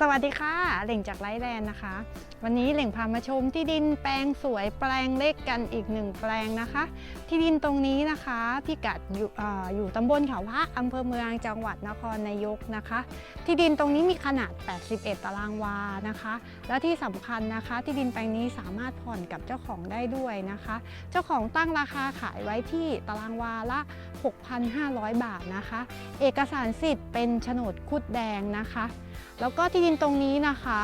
สวัสดีค่ะ เหล่งจากไลท์แลนด์นะคะวันนี้เหล่งพามาชมที่ดินแปลงสวยแปลงเล็กกันอีกหนึ่งแปลงนะคะ ที่ดินตรงนี้นะคะพิกัดอยู่ออยู่ตำบลเขาพระอำเภอเมืองจังหวัดนครนายกนะคะ ที่ดินตรงนี้มีขนาด 81 ตารางวานะคะ และที่สำคัญนะคะ ที่ดินแปลงนี้สามารถผ่อนกับเจ้าของได้ด้วยนะคะ เจ้าของตั้งราคาขายไว้ที่ตารางวาละ 6,500 บาทนะคะ เอกสารสิทธิ์เป็นโฉนดคุดแดงนะคะ แล้วก็ที่ดินตรงนี้นะคะ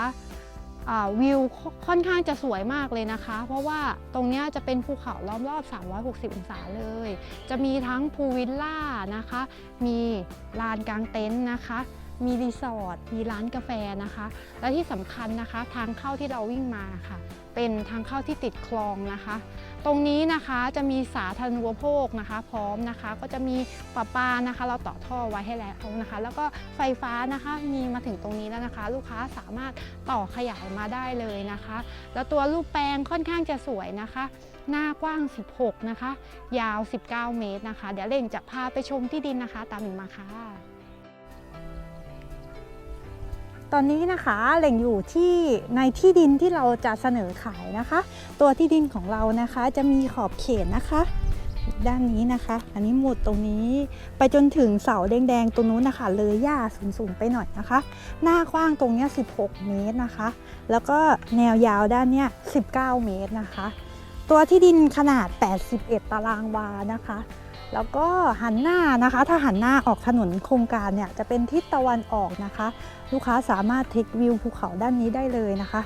วิวค่อนข้างจะสวยมากเลยนะคะ เพราะว่าตรงนี้จะเป็นภูเขาล้อมรอบ 360 องศาเลย จะมีทั้งพูวิลล่านะคะ มีลานกลางเต็นท์นะคะ มีรีสอร์ทมีร้านกาแฟนะคะ และที่สำคัญนะคะ ทางเข้าที่เราวิ่งมาค่ะ เป็นทางเข้าที่ติดคลองนะคะ ตรงนี้นะคะจะมีสาธารณูปโภคนะคะ พร้อมนะคะ ก็จะมีประปานะคะ เราต่อท่อไว้ให้แล้วนะคะ แล้วก็ไฟฟ้านะคะมีมาถึงตรงนี้แล้วนะคะ ลูกค้าสามารถต่อขยายมาได้เลยนะคะ แล้วตัวรูปแปลงค่อนข้างจะสวยนะคะ หน้ากว้าง 16 นะคะ ยาว 19 เมตรนะคะ เดี๋ยวเล่งจะพาไปชมที่ดินนะคะ ตามหนึ่งมาค่ะ ตอนนี้นะคะเหล่งอยู่ที่ในที่ดินที่เราจะเสนอขายนะคะ ตัวที่ดินของเรานะคะจะมีขอบเขตนะคะ ด้านนี้นะคะ อันนี้หมุดตรงนี้ไปจนถึงเสาแดงๆตรงนู้นนะคะ เลยหญ้าสูงๆไปหน่อยนะคะ หน้ากว้างตรงนี้ 16 เมตรนะคะ แล้วก็แนวยาวด้านเนี้ย 19 เมตรนะคะ ตัวที่ดินขนาด 81 ตารางวานะคะ แล้วก็หันหน้านะคะ ถ้าหันหน้าออกถนนโครงการเนี่ยจะเป็นทิศตะวันออกนะคะ ลูกค้าสามารถเทควิวภูเขาด้านนี้ได้เลยนะคะ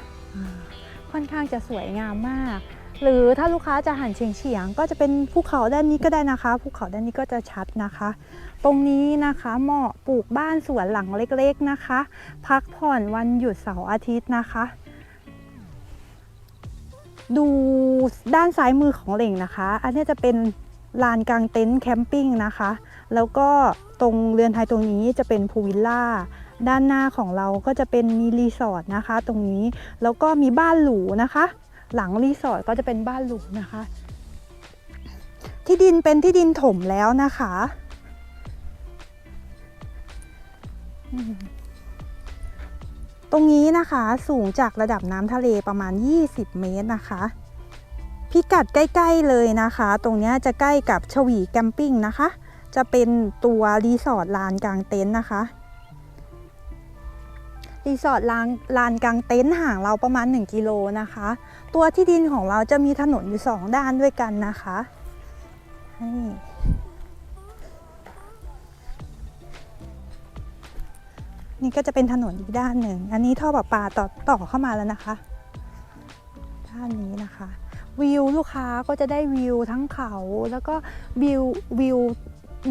ค่อนข้างจะสวยงามมาก หรือถ้าลูกค้าจะหันเฉียงเฉียงก็จะเป็นภูเขาด้านนี้ก็ได้นะคะภูเขาด้านนี้ก็จะชัดนะคะ ตรงนี้นะคะเหมาะปลูกบ้านสวนหลังเล็กๆนะคะ พักผ่อนวันหยุดเสาร์อาทิตย์นะคะดูด้านซ้ายมือของเหล่งนะคะ อันนี้จะเป็น ลานกลางเต็นท์แคมปิ้งนะคะ แล้วก็ตรงเรือนไทยตรงนี้จะเป็นพูลวิลล่า ด้านหน้าของเราก็จะเป็นมีรีสอร์ทนะคะ ตรงนี้ แล้วก็มีบ้านหรูนะคะ หลังรีสอร์ทก็จะเป็นบ้านหรูนะคะ ที่ดินเป็นที่ดินถมแล้วนะคะตรงนี้นะคะสูงจากระดับน้ำทะเลประมาณ 20 เมตรนะคะ พิกัดใกล้ๆเลยนะคะ ตรงนี้จะใกล้กับชวีแกมปิ้งนะคะ จะเป็นตัวรีสอร์ทลานกลางเต็นท์นะคะรีสอร์ทลานลานกลางเต็นท์ห่างเราประมาณ 1 กิโลนะคะ ตัวที่ดินของเราจะมีถนนอยู่ 2 ด้านด้วยกันนะคะนี่นี่ก็จะเป็นถนนอีกด้านหนึ่ง อันนี้ท่อประปาต่อต่อเข้ามาแล้วนะคะ ด้านนี้นะคะ วิวลูกค้าก็จะได้วิวทั้งเขาแล้วก็วิววิว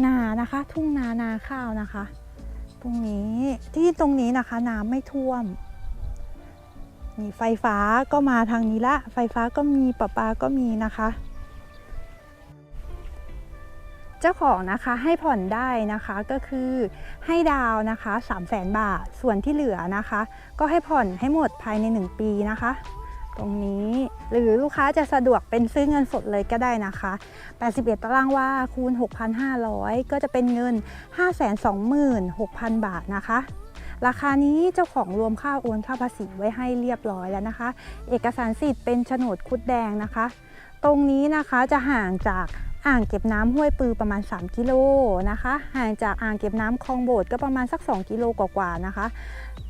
นานะคะ ทุ่งนานาข้าวนะคะ ตรงนี้ที่ตรงนี้นะคะน้ำไม่ท่วมมีไฟฟ้าก็มาทางนี้ละ ไฟฟ้าก็มีประปาก็มีนะคะ เจ้าของนะคะให้ผ่อนได้นะคะก็คือให้ดาวน์นะคะ3 0 0แสนบาท ส่วนที่เหลือนะคะ ก็ให้ผ่อนให้หมดภายใน 1 ปีนะคะ ตรงนี้ หรือลูกค้าจะสะดวกเป็นซื้อเงินสดเลยก็ได้นะคะ 81 ตารางวาคูณ 6,500 ก็จะเป็นเงิน 526,000 บาทนะคะ ราคานี้เจ้าของรวมค่าโอนค่าภาษีไว้ให้เรียบร้อยแล้วนะคะ เอกสารสิทธิ์เป็นโฉนดคุดแดงนะคะ ตรงนี้นะคะจะห่างจาก อ่างเก็บน้ำห้วยปือประมาณ 3 กิโลนะคะ ห่างจากอ่างเก็บน้ำคลองโบดก็ประมาณสัก 2 กิโลกว่าๆนะคะ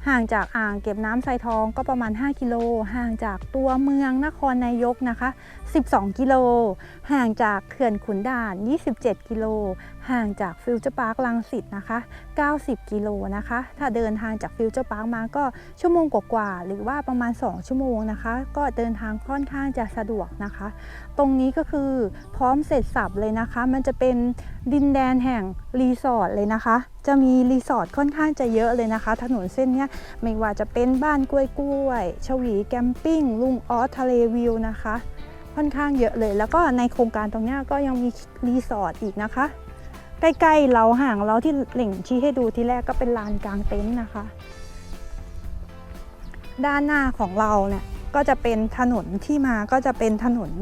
ห่างจากอ่างเก็บน้ำไซทองก็ประมาณ 5 กิโล ห่างจากตัวเมืองนครนายกนะคะ 12 กิโล ห่างจากเขื่อนขุนด่าน 27 กิโล ห่างจากฟิวเจอร์พาร์คลังสิตนะคะ 90 กิโลนะคะ ถ้าเดินทางจากฟิวเจอร์พาร์คมาก็ชั่วโมงกว่าๆหรือว่าประมาณ 2 ชั่วโมงนะคะ ก็เดินทางค่อนข้างจะสะดวกนะคะ ตรงนี้ก็คือพร้อมเสร็จสับเลยนะคะ มันจะเป็นดินแดนแห่งรีสอร์ทเลยนะคะ จะมีรีสอร์ทค่อนข้างจะเยอะเลยนะคะ ถนนเส้นนี้ไม่ว่าจะเป็นบ้านกล้วยกล้วยชวีแกมปิ้งลุงออสทะเลวิวนะคะ ค่อนข้างเยอะเลย แล้วก็ในโครงการตรงนี้ก็ยังมีรีสอร์ทอีกนะคะ ใกล้ๆเราห่างเราที่เหล่งชี้ให้ดูที่แรกก็เป็นลานกลางเต็นท์นะคะ ด้านหน้าของเราเนี่ยก็จะเป็นถนนที่มาก็จะเป็นถนน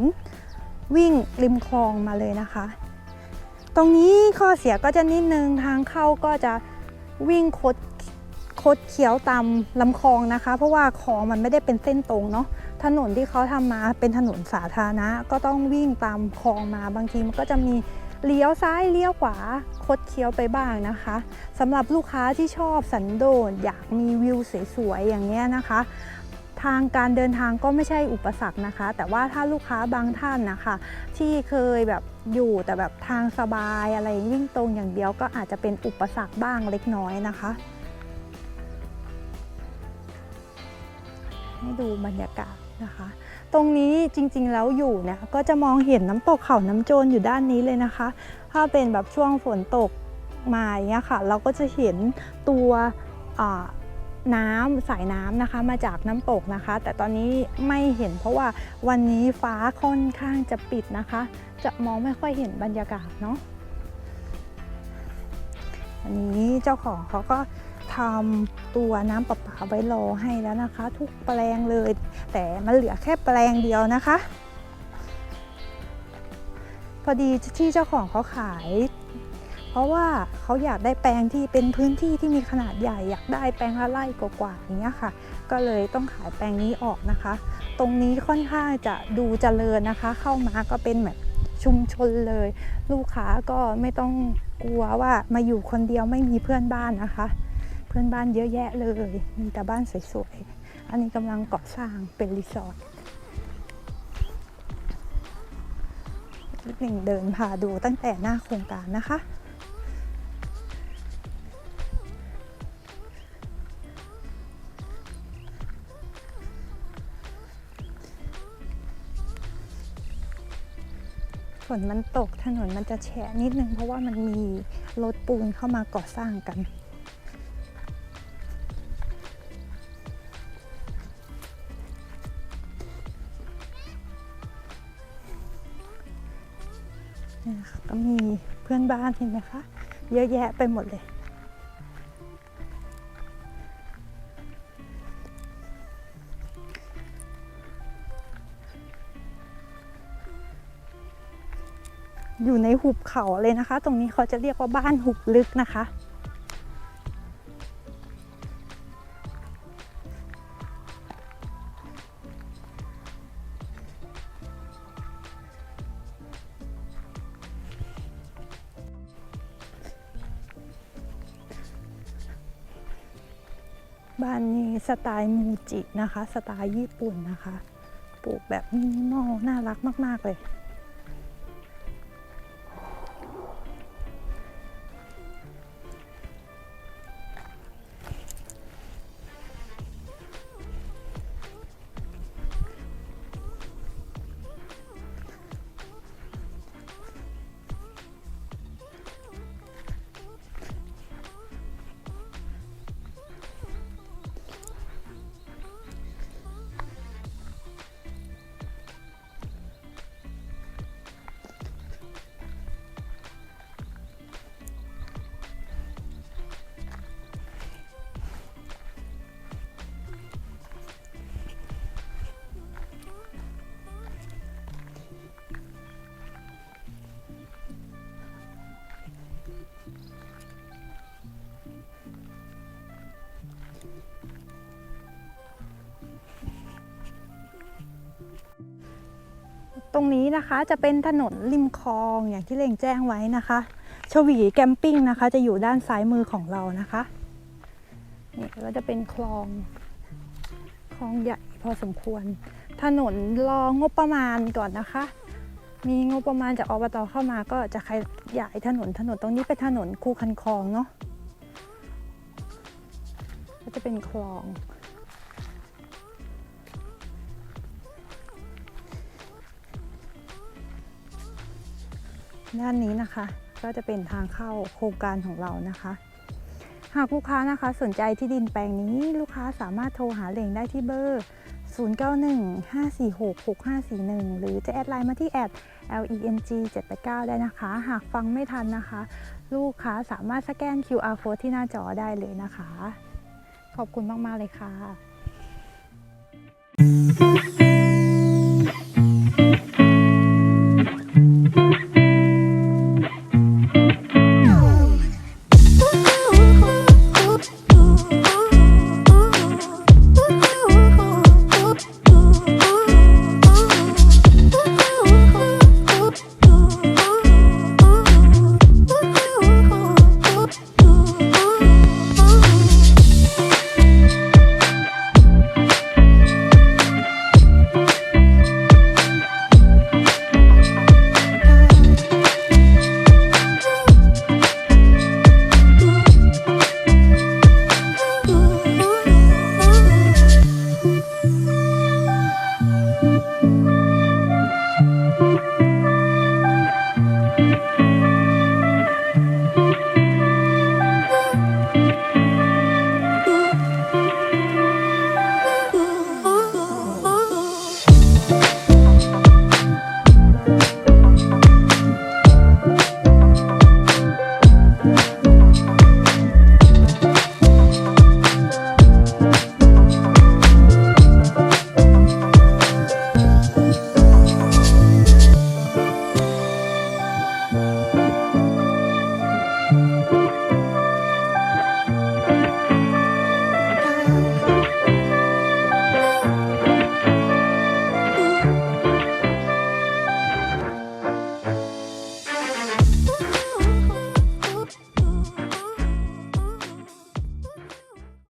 วิ่งริมคลองมาเลยนะคะ ตรงนี้ข้อเสียก็จะนิดนึงทางเข้าก็จะวิ่งคดคดเคี้ยวตามลำคลองนะคะ เพราะว่าคลองมันไม่ได้เป็นเส้นตรงเนาะถนนที่เขาทำมาเป็นถนนสาธารณะ ก็ต้องวิ่งตามคลองมาบางทีมันก็จะมี เลี้ยวซ้ายเลี้ยวขวาคดเคี้ยวไปบ้างนะคะสำหรับลูกค้าที่ชอบสันโดษอยากมีวิวสวยๆอย่างเงี้ยนะคะ ทางการเดินทางก็ไม่ใช่อุปสรรคนะคะ แต่ว่าถ้าลูกค้าบางท่านนะคะ ที่เคยแบบอยู่แต่แบบทางสบายอะไรวิ่งตรงอย่างเดียวก็อาจจะเป็นอุปสรรคบ้างเล็กน้อยนะคะ ให้ดูบรรยากาศนะคะ ตรงนี้จริงๆแล้วอยู่เนี่ยก็จะมองเห็นน้ำตกเขาน้ำโจรอยู่ด้านนี้เลยนะคะ ถ้าเป็นแบบช่วงฝนตกมาอย่างเงี้ยค่ะ เราก็จะเห็นตัวน้ำสายน้ำนะคะมาจากน้ำตกนะคะ แต่ตอนนี้ไม่เห็นเพราะว่าวันนี้ฟ้าค่อนข้างจะปิดนะคะ จะมองไม่ค่อยเห็นบรรยากาศเนาะอันนี้เจ้าของเขาก็ ทำตัวน้ำประปาไว้รอให้แล้วนะคะ ทุกแปลงเลย แต่มันเหลือแค่แปลงเดียวนะคะ พอดีที่เจ้าของเขาขาย เพราะว่าเขาอยากได้แปลงที่เป็นพื้นที่ที่มีขนาดใหญ่อยากได้แปลงละไร่กว่าๆอย่างเงี้ยค่ะ ก็เลยต้องขายแปลงนี้ออกนะคะ ตรงนี้ค่อนข้างจะดูเจริญนะคะ เข้ามาก็เป็นแบบชุมชนเลย ลูกค้าก็ไม่ต้องกลัวว่ามาอยู่คนเดียวไม่มีเพื่อนบ้านนะคะ พื่อนบ้านเยอะแยะเลย มีแต่บ้านสวยๆ อันนี้กำลังก่อสร้างเป็นรีสอร์ทหนึ่งเดินพาดูตั้งแต่หน้าโครงการนะคะ ฝนมันตกถนนมันจะแฉะนิดนึงเพราะว่ามันมีรถปูนเข้ามาก่อสร้างกัน บ้านเห็นไหมคะ เยอะแยะไปหมดเลย อยู่ในหุบเขาเลยนะคะ ตรงนี้เขาจะเรียกว่าบ้านหุบลึกนะคะ บ้านนี้สไตล์มูจินะคะ สไตล์ญี่ปุ่นนะคะ ปลูกแบบมินิมอลน่ารักมาก ๆ เลย ตรงนี้นะคะจะเป็นถนนริมคลองอย่างที่เล่งแจ้งไว้นะคะชวีแกมปิ้งนะคะ จะอยู่ด้านซ้ายมือของเรานะคะนี่ก็จะเป็นคลองคลองใหญ่พอสมควร ถนนรองบประมาณก่อนนะคะ มีงบประมาณจากอบตเข้ามาก็จะขยายถนนถนนตรงนี้เป็นถนนคูคันคลองเนาะก็จะเป็นคลอง ด้านนี้นะคะก็จะเป็นทางเข้าโครงการของเรานะคะ หากลูกค้านะคะสนใจที่ดินแปลงนี้ลูกค้าสามารถโทรหาเหล่งได้ที่เบอร์ 0915466541 หรือจะแอดไลน์มาที่แอด leng 789ได้นะคะ หากฟังไม่ทันนะคะ ลูกค้าสามารถสแกน QR code ที่หน้าจอได้เลยนะคะ ขอบคุณมาก ๆ เลยค่ะ